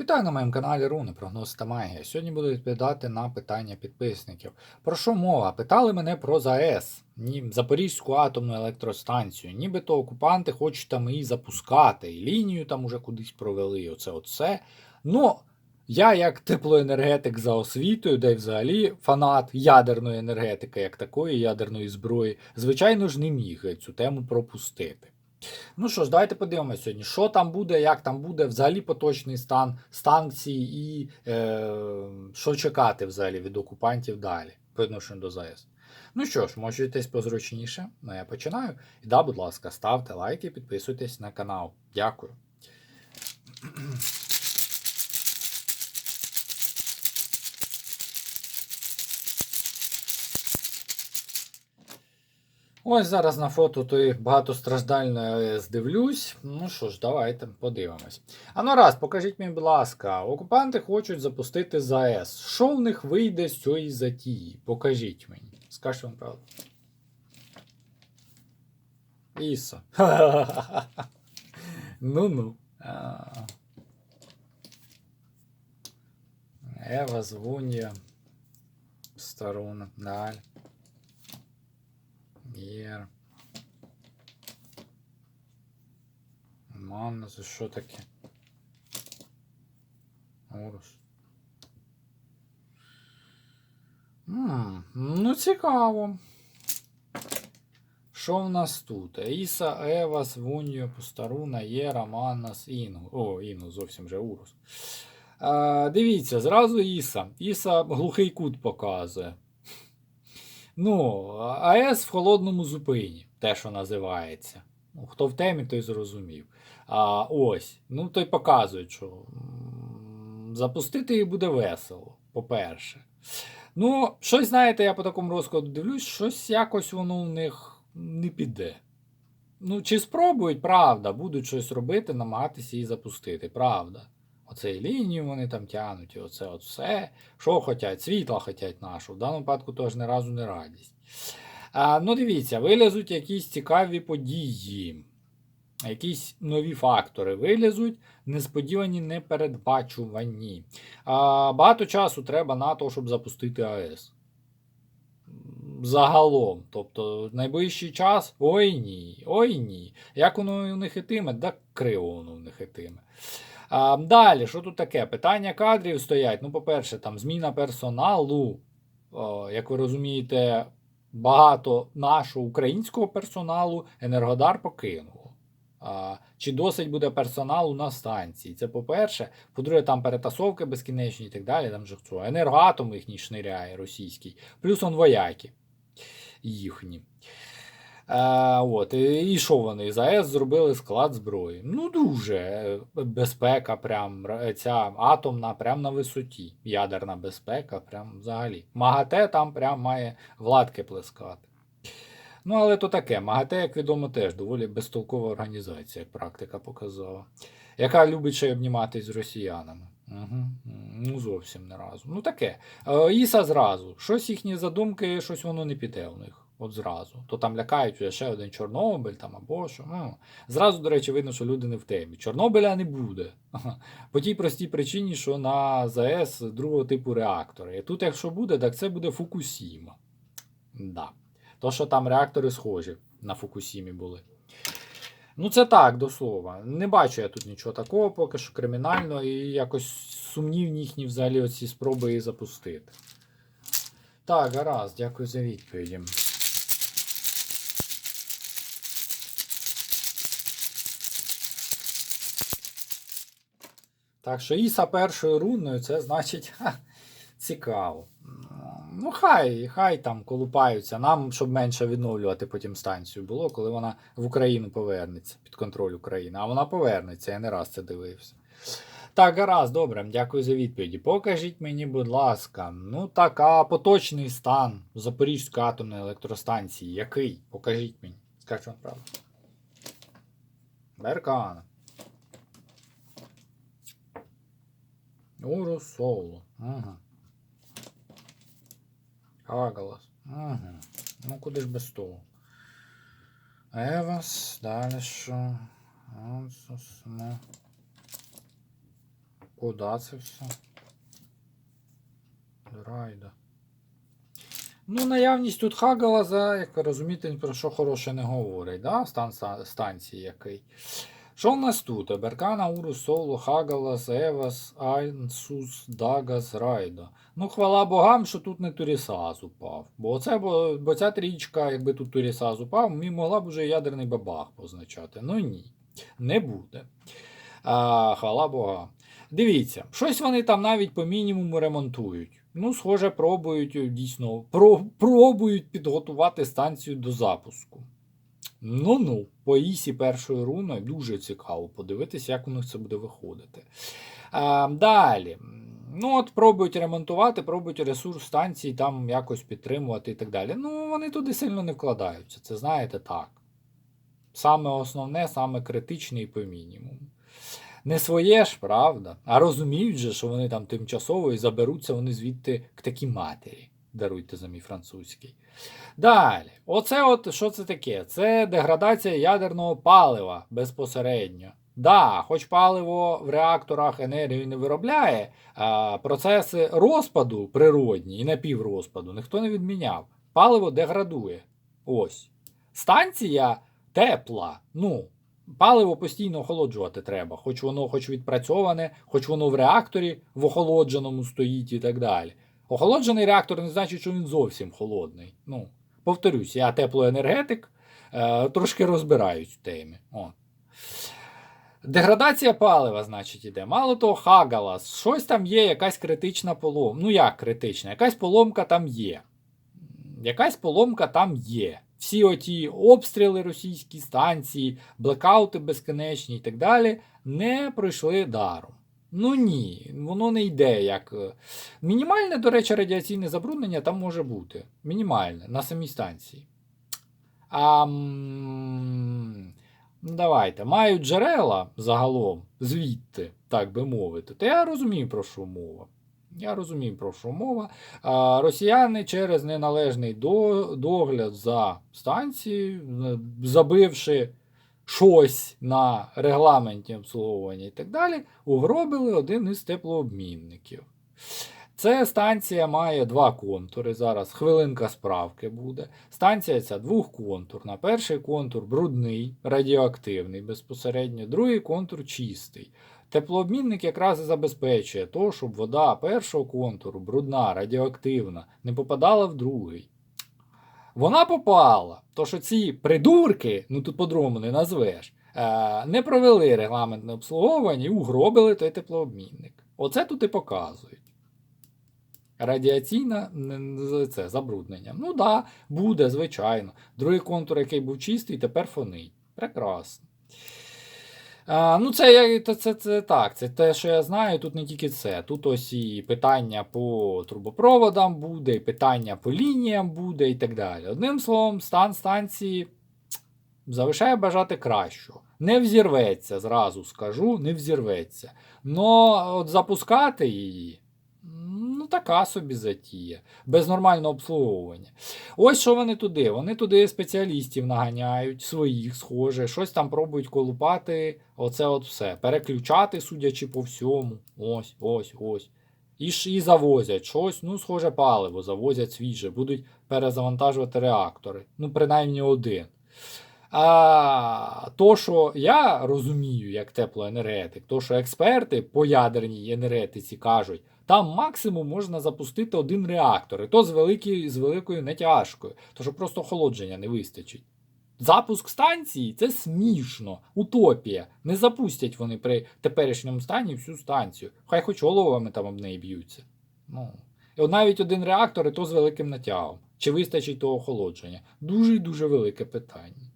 Вітаю на моєму каналі Руни, прогноз та магія. Сьогодні буду відповідати на питання підписників. Про що мова? Питали мене про ЗАЕС, Запорізьку атомну електростанцію. Нібито окупанти хочуть там її запускати, і лінію там уже кудись провели. Оце оце. Ну, я, як теплоенергетик за освітою, де взагалі фанат ядерної енергетики, як такої ядерної зброї, звичайно ж, не міг цю тему пропустити. Ну що ж, давайте подивимося сьогодні, що там буде, як там буде, взагалі поточний стан санкцій і е, що чекати взагалі від окупантів далі по відношенню до ЗАЕС. Ну що ж, можете позручніше. Ну я починаю. І да, будь ласка, ставте лайки, підписуйтесь на канал. Дякую. Ось зараз на фото той багатостраждальної АЕС дивлюсь. Ну що ж, давайте подивимось. А ну раз, покажіть мені, будь ласка, окупанти хочуть запустити ЗАЕС. Що в них вийде з цієї затії? Покажіть мені. Скажіть вам правду. Іса. Ну-ну. Ева звунья. Сторона. Далі. Є. Манна, це що таке? Урус. М, Ну, цікаво. Що в нас тут? Іса, Евас, Вуньо, Пустаруна, Єра, Маннас, Інгу. О, Інгу, зовсім вже Урус. А, дивіться, зразу Іса. Іса глухий кут показує. Ну, АЕС в холодному зупині, те, що називається. Ну, хто в темі, той зрозумів. А ось, ну той показує, що запустити її буде весело, по-перше. Ну, щось, знаєте, я по такому розкладу дивлюсь, щось якось воно в них не піде. Ну, чи спробують, правда, будуть щось робити, намагатися її запустити, правда. Оце і лінію вони там тянуть, і оце от все. Що хочуть? Світла хочуть нашу. В даному випадку теж не разу не радість. А, ну, дивіться, вилізуть якісь цікаві події, якісь нові фактори вилізуть, несподівані, непередбачувані. А, багато часу треба на те, щоб запустити АЕС. Загалом, тобто найближчий час ой ні, ой ні. Як воно у них ітиме, так криво воно в них ітиме. А, далі, що тут таке? Питання кадрів стоять. Ну, по-перше, там зміна персоналу. О, як ви розумієте, багато нашого українського персоналу Енергодар покинуло. А, чи досить буде персоналу на станції? Це по-перше. По-друге, там перетасовки безкінечні і так далі. Там же хто? Енергоатом їхній шниряє російський, плюс он вояки їхні. Е, от, і і що вони? З АЕС зробили склад зброї. Ну, дуже. е, Безпека, прям ця атомна, прям на висоті. Ядерна безпека, прям взагалі. МАГАТЕ там прям має владки плескати. Ну, але то таке. МАГАТЕ, як відомо, теж доволі безтолкова організація, як практика показала. Яка любить ще обніматись з росіянами. Угу. Ну, зовсім не разу. Ну таке. Е, Іса зразу. Щось їхні задумки, щось воно не піде у них. От зразу. То там лякають ще один Чорнобиль там або що. Ну, зразу, до речі, видно, що люди не в темі. Чорнобиля не буде. По тій простій причині, що на ЗАЕС другого типу реактори. І тут, якщо буде, так це буде Фукусіма. Да. То, що там реактори схожі на Фукусімі були. Ну, це так, до слова. Не бачу я тут нічого такого, поки що кримінального, і якось сумнівні їхні взагалі оці спроби її запустити. Так, гаразд, дякую за відповіді. Так що Іса першою руною, це значить ха, цікаво. Ну, хай, хай там колупаються. Нам, щоб менше відновлювати потім станцію було, коли вона в Україну повернеться під контроль України. А вона повернеться, я не раз це дивився. Так, гаразд, добре, дякую за відповіді. Покажіть мені, будь ласка, ну так, а поточний стан Запорізької атомної електростанції який? Покажіть мені. Скажіть вам правду. Беркана. Урус Соло. Ага. Агалас. Ага. Ну куди ж без того? Евас, далі що? Ансус, ну. Куда це все? Райда. Ну, наявність тут Хагалаза, як ви розумієте, про що хороше не говорить, да? Стан станції який. Що в нас тут? Беркана, Урус, Соло, Хагалас, Евас, Айнсус, Дагас, Райда. Ну, хвала богам, що тут не Турісаз упав. Бо, оце, бо, бо ця трічка, якби тут Турісаз упав, могла б уже ядерний бабах позначати. Ну ні, не буде. А, хвала богам. Дивіться, щось вони там навіть по мінімуму ремонтують. Ну, схоже, пробують дійсно про, пробують підготувати станцію до запуску. Ну ну, по ісі першої руни дуже цікаво подивитися, як у них це буде виходити. А, далі. Ну, от пробують ремонтувати, пробують ресурс станції там якось підтримувати і так далі. Ну, вони туди сильно не вкладаються. Це знаєте так. Саме основне, саме критичне і по мінімуму. Не своє ж, правда. А розуміють же, що вони там тимчасово і заберуться вони звідти к такій матері. Даруйте за мій французький. Далі, оце от що це таке? Це деградація ядерного палива безпосередньо. Да, хоч паливо в реакторах енергію не виробляє, а процеси розпаду природні і напіврозпаду ніхто не відміняв. Паливо деградує. Ось. Станція тепла. Ну, паливо постійно охолоджувати треба, хоч воно хоч відпрацьоване, хоч воно в реакторі в охолодженому стоїть і так далі. Охолоджений реактор не значить, що він зовсім холодний. Ну, повторюсь, я теплоенергетик, е, трошки розбираюсь в темі. О. Деградація палива, значить, іде. Мало того, Хагалас, щось там є, якась критична поломка. Ну як критична? Якась поломка там є. Якась поломка там є. Всі оті обстріли російські станції, блекаути безконечні і так далі не пройшли даром. Ну ні, воно не йде як. е, Мінімальне, до речі, радіаційне забруднення там може бути. Мінімальне на самій станції. А, ну, давайте. Мають джерела загалом, звідти, так би мовити. То я розумію, про що мова. Я розумію, про що мова. А, росіяни через неналежний до, догляд за станцією, е, забивши щось на регламенті обслуговування і так далі, угробили один із теплообмінників. Це станція має два контури. Зараз хвилинка справки буде. Станція ця двохконтурна. Перший контур брудний, радіоактивний безпосередньо, другий контур чистий. Теплообмінник якраз і забезпечує то, щоб вода першого контуру, брудна, радіоактивна, не попадала в другий. Вона попала, то що ці придурки, ну тут по-другому не назвеш, е, не провели регламентне обслуговування і угробили той теплообмінник. Оце тут і показують. Радіаційне це, забруднення. Ну так, да, буде, звичайно. Другий контур, який був чистий, тепер фонить. Прекрасно. Ну, це, це, це, це так, це те, що я знаю, тут не тільки це. Тут ось і питання по трубопроводам буде, і питання по лініям буде, і так далі. Одним словом, стан станції залишає бажати кращого. Не взірветься, зразу скажу, не взірветься. Но от запускати її. Така собі затія, без нормального обслуговування. Ось що вони туди. Вони туди спеціалістів наганяють, своїх, схоже, щось там пробують колупати, оце от все. Переключати, судячи по всьому. Ось, ось, ось. І ж і завозять щось, ну, схоже, паливо, завозять свіже, будуть перезавантажувати реактори. Ну, принаймні один. А то, що я розумію як теплоенергетик, то, що експерти по ядерній енергетиці кажуть, там максимум можна запустити один реактор, і то з, великою, з великою натяжкою, то що просто охолодження не вистачить. Запуск станції це смішно, утопія. Не запустять вони при теперішньому стані всю станцію. Хай хоч головами там об неї б'ються. Ну. І навіть один реактор, і то з великим натягом. Чи вистачить того охолодження? Дуже і дуже велике питання.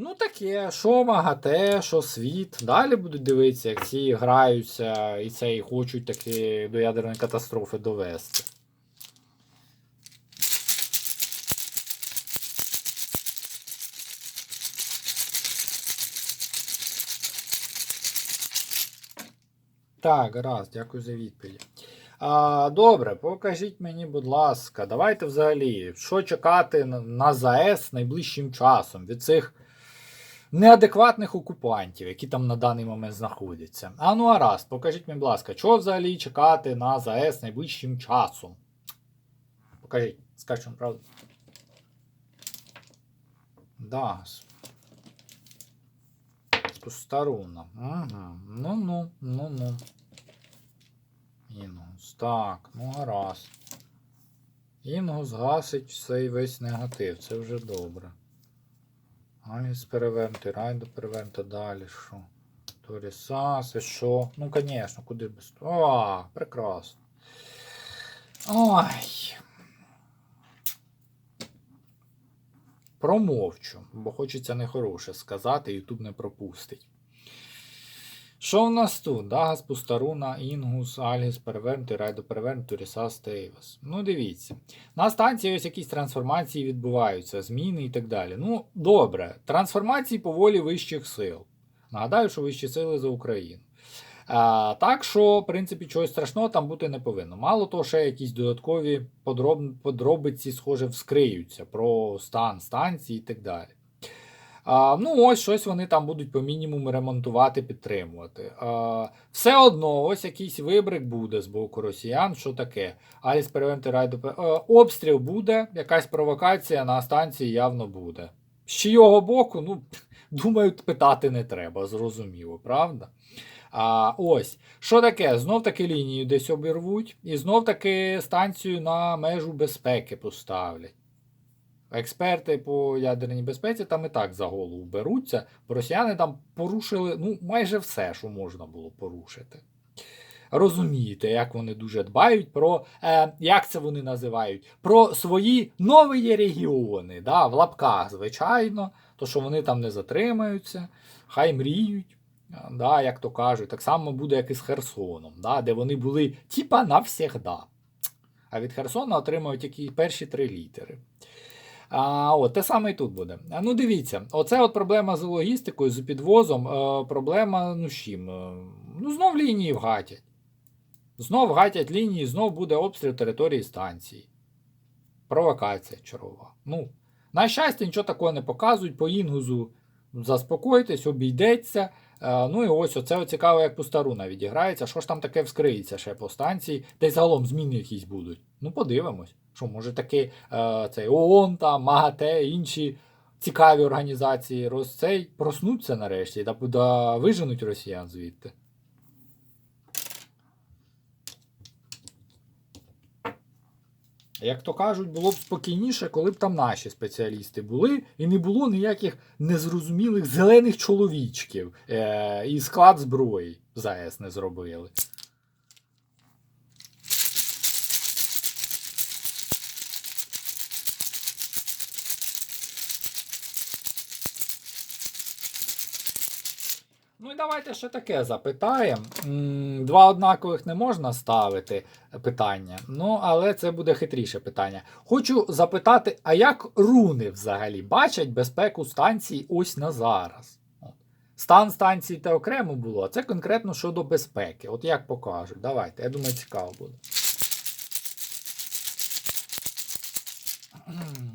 Ну, таке, що МАГАТЕ, що світ. Далі будуть дивитися, як ці граються і це і хочуть таки до ядерної катастрофи довести. Так, гаразд, дякую за відповідь. А, добре, покажіть мені, будь ласка, давайте взагалі, що чекати на ЗАЕС найближчим часом від цих неадекватних окупантів, які там на даний момент знаходяться. А ну гаразд, покажіть мені, будь ласка, чого взагалі чекати на ЗАЕС найближчим часом? Покажіть, скажіть правду. Да. Спустаруна. Угу. Ну-ну, ну-ну. Інгус. Так, ну гаразд. Інгус гасить цей весь негатив, це вже добре. Аліс перевернути, райду перевернути далі, що? Торісаси, що? Ну, звісно, куди без того. А, прекрасно. Ой. Промовчу, бо хочеться нехороше сказати, Ютуб не пропустить. Що в нас тут? Дагас, Пустаруна, Інгус, Альгіс, перевернутий, Райдо перевернутий, Рісас, Тейвас. Ну, дивіться. На станції ось якісь трансформації відбуваються, зміни і так далі. Ну, добре. Трансформації по волі вищих сил. Нагадаю, що вищі сили за Україну. А, так що, в принципі, чогось страшного там бути не повинно. Мало того, ще якісь додаткові подроб... подробиці, схоже, вскриються про стан станції і так далі. А, ну, ось щось вони там будуть по мінімуму ремонтувати, підтримувати. А, все одно, ось якийсь вибрик буде з боку росіян. Що таке? Аліс перевенти райду. Е, обстріл буде, якась провокація на станції явно буде. З чийого боку, ну, думаю, питати не треба, зрозуміло, правда? А, ось, що таке? Знов таки лінію десь обірвуть, і знов таки станцію на межу безпеки поставлять. Експерти по ядерній безпеці там і так за голову беруться, бо росіяни там порушили ну, майже все, що можна було порушити. Розумієте, як вони дуже дбають про, е, як це вони називають, про свої нові регіони, да, в лапках, звичайно, то що вони там не затримаються, хай мріють. Да, як то кажуть, так само буде, як і з Херсоном, да, де вони були типа навсігда. А від Херсона отримують які перші три літери. А, от, те саме і тут буде. Ну, дивіться, оце от проблема з логістикою, з підвозом. Е, проблема, ну з чим? Е, ну, знов лінії вгатять. Знов гатять лінії, знов буде обстріл території станції. Провокація чергова. Ну, на щастя, нічого такого не показують. По інгузу заспокойтесь, обійдеться. Е, ну і ось оце цікаво, як Пустаруна відіграється. Що ж там таке вскриється ще по станції, де загалом зміни якісь будуть. Ну, подивимось. Що, може таки е, цей ООН, там, МАГАТЕ, інші цікаві організації роз, цей, проснуться нарешті та да, виженуть росіян звідти. Як то кажуть, було б спокійніше, коли б там наші спеціалісти були, і не було ніяких незрозумілих зелених чоловічків е- і склад зброї ЗАЕС не зробили. Давайте ще таке запитаємо. Два однакових не можна ставити питання, ну але це буде хитріше питання. Хочу запитати, а як руни взагалі бачать безпеку станції ось на зараз? Стан станції те окремо було, а це конкретно щодо безпеки. От як покажуть. Давайте, я думаю, цікаво буде.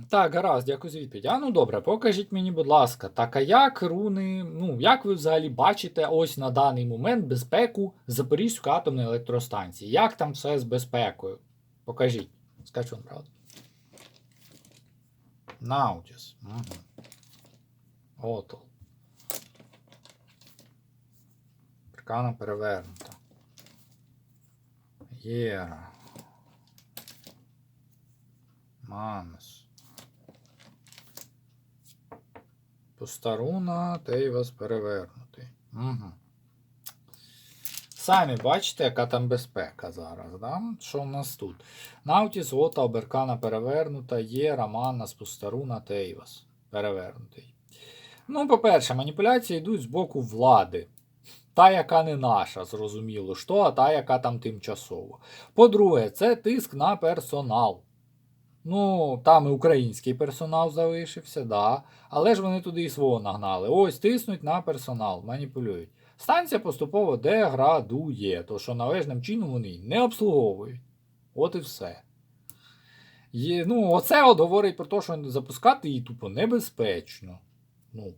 Так, гаразд, дякую за відповідь. А ну добре, покажіть мені, будь ласка, так а як руни, ну як ви взагалі бачите ось на даний момент безпеку Запорізької атомної електростанції? Як там все з безпекою? Покажіть. Скажіть вам правду. Наутіс. Угу. Прикана перевернута. Єра. Манус. Постаруна, Тейвас перевернутий. Угу. Самі бачите, яка там безпека зараз. Да? Що в нас тут? Наутіс, Ота, Оберкана перевернута, є Романа, Спустаруна, Тейвас. Перевернутий. Ну, по-перше, маніпуляції йдуть з боку влади. Та, яка не наша, зрозуміло, що, а та, яка там тимчасово. По-друге, це тиск на персонал. Ну, там і український персонал залишився, да. Але ж вони туди і свого нагнали. Ось тиснуть на персонал, маніпулюють. Станція поступово деградує, то що належним чином вони не обслуговують. От і все. Є, ну, оце от говорить про те, що запускати її тупо небезпечно. Ну,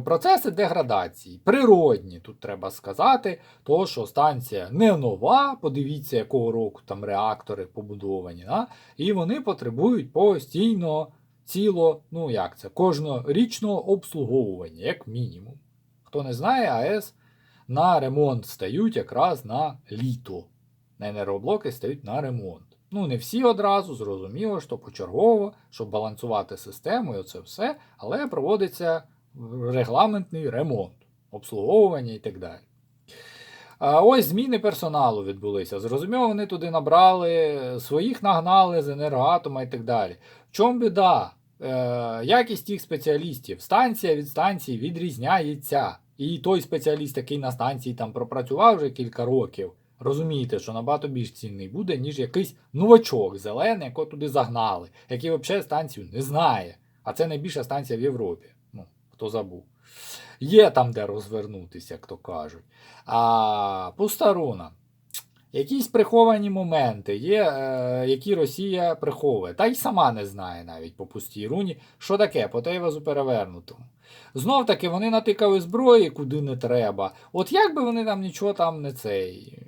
Процеси деградації, природні, тут треба сказати, то що станція не нова, подивіться, якого року там реактори побудовані, да? і вони потребують постійно ціло, ну як це, кожнорічного обслуговування, як мінімум. Хто не знає, АЕС на ремонт стають якраз на літо. На енергоблоки стають на ремонт. Ну, не всі одразу, зрозуміло, що почергово, щоб балансувати систему і оце все, але проводиться регламентний ремонт, обслуговування і так далі. А ось зміни персоналу відбулися. Зрозуміло, вони туди набрали, своїх нагнали з енергоатома і так далі. В чому біда? Е, якість їх спеціалістів. Станція від станції відрізняється. І той спеціаліст, який на станції там пропрацював вже кілька років, розумієте, що набагато більш цінний буде, ніж якийсь новачок зелений, якого туди загнали, який взагалі станцію не знає. А це найбільша станція в Європі. Хто забув. Є там де розвернутися, як то кажуть. А пуста Якісь приховані моменти є, е, які Росія приховує. Та й сама не знає навіть по пустій руні, що таке, по Тейвазу перевернутому. Знов таки вони натикали зброї, куди не треба. От як би вони там нічого там не цей.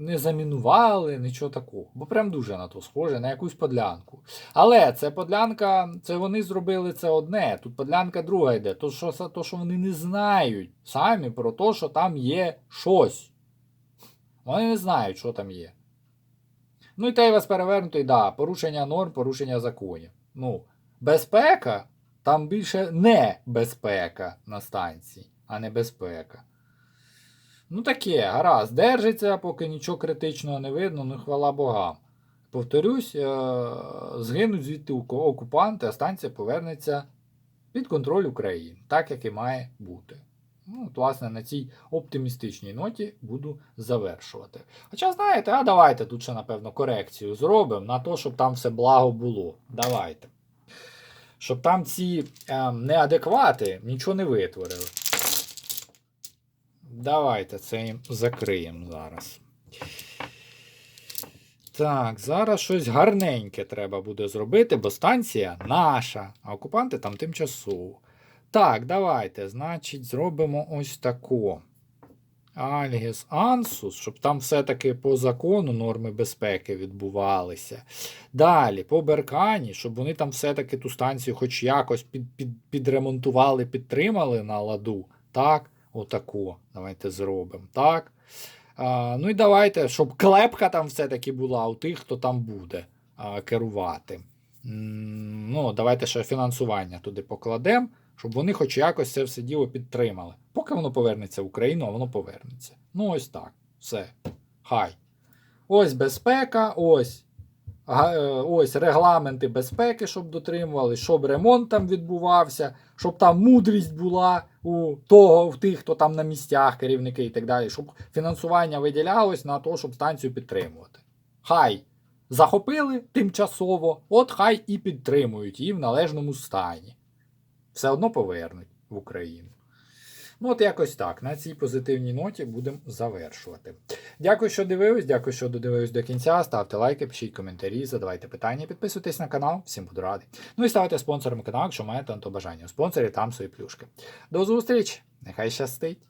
Не замінували, нічого такого. Бо прям дуже на то схоже, на якусь подлянку. Але це подлянка, це вони зробили це одне. Тут подлянка друга йде. То що, то, що вони не знають самі про те, що там є щось. Вони не знають, що там є. Ну і те вас перевернутий, да, порушення норм, порушення законів. Ну, безпека, там більше не безпека на станції, а не безпека. Ну таке, гаразд, держиться, поки нічого критичного не видно, ну хвала богам. Повторюсь, е- згинуть звідти окупанти, а станція повернеться під контроль України, так як і має бути. Ну, от, власне, на цій оптимістичній ноті буду завершувати. Хоча, знаєте, а давайте тут ще, напевно, корекцію зробимо на те, щоб там все благо було. Давайте. Щоб там ці е, неадеквати нічого не витворили. Давайте це закриємо зараз. Так, зараз щось гарненьке треба буде зробити, бо станція наша, а окупанти там тимчасово. Так, давайте, значить, зробимо ось тако. Альгіс Ансус, щоб там все-таки по закону норми безпеки відбувалися. Далі, по Беркані, щоб вони там все-таки ту станцію хоч якось під, під, підремонтували, підтримали на ладу. Так, отако. Давайте зробимо. Так. А, ну і давайте, щоб клепка там все-таки була у тих, хто там буде а, керувати. Ну, Давайте ще фінансування туди покладемо щоб вони хоч якось це все діло підтримали. Поки воно повернеться в Україну, а воно повернеться. Ну, ось так. Все. Хай. Ось безпека, ось ось регламенти безпеки, щоб дотримували, щоб ремонт там відбувався, щоб там мудрість була у того, в тих, хто там на місцях, керівники і так далі, щоб фінансування виділялось на те, щоб станцію підтримувати. Хай захопили тимчасово, от хай і підтримують її в належному стані все одно повернуть в Україну. Ну, от якось так. На цій позитивній ноті будемо завершувати. Дякую, що дивились, дякую, що додивились до кінця. Ставте лайки, пишіть коментарі, задавайте питання, підписуйтесь на канал, всім буду радий. Ну і ставайте спонсором каналу, якщо маєте на то бажання. У спонсорі там свої плюшки. До зустрічі! Нехай щастить!